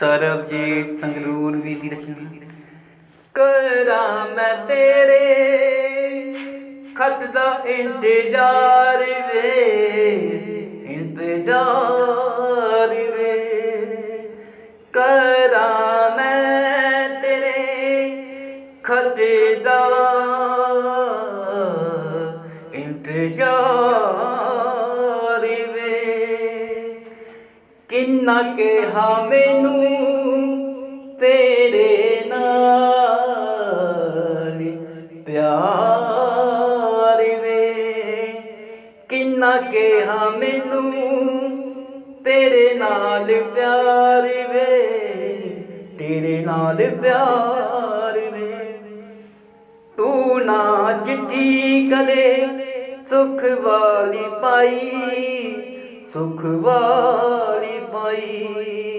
ਸਰਬਜੀਤ ਸੰਗਰੂਰ ਵੀ ਦੀ ਰਚਨਾ ਕਰਾਂ ਮੈਂ ਤੇਰੇ ਖਤ ਦਾ ਇੰਤਜ਼ਾਰ ਵੇ ਇੰਤਜ਼ਾਰ ਵੇ। ਕਰਾਂ ਮੈਂ ਤੇਰੇ ਖਤ ਦਾ ਇੰਤਜ਼ਾਰ ਕਿੰਨਾ ਕਿਹਾ ਮੈਨੂੰ ਤੇਰੇ ਨਾਲ ਪਿਆਰ ਵੇ। ਕਿੰਨਾ ਕਿਹਾ ਮੈਨੂੰ ਤੇਰੇ ਨਾਲ ਪਿਆਰ ਵੇ। ਤੇਰੇ ਨਾਲ ਪਿਆਰ ਵੇ। ਤੂੰ ਨਾ ਚਿੱਠੀ ਕਦੇ ਸੁਖ ਵਾਲੀ ਪਾਈ। ਸੁਖ ਵਾਲੀ ਪਾਈ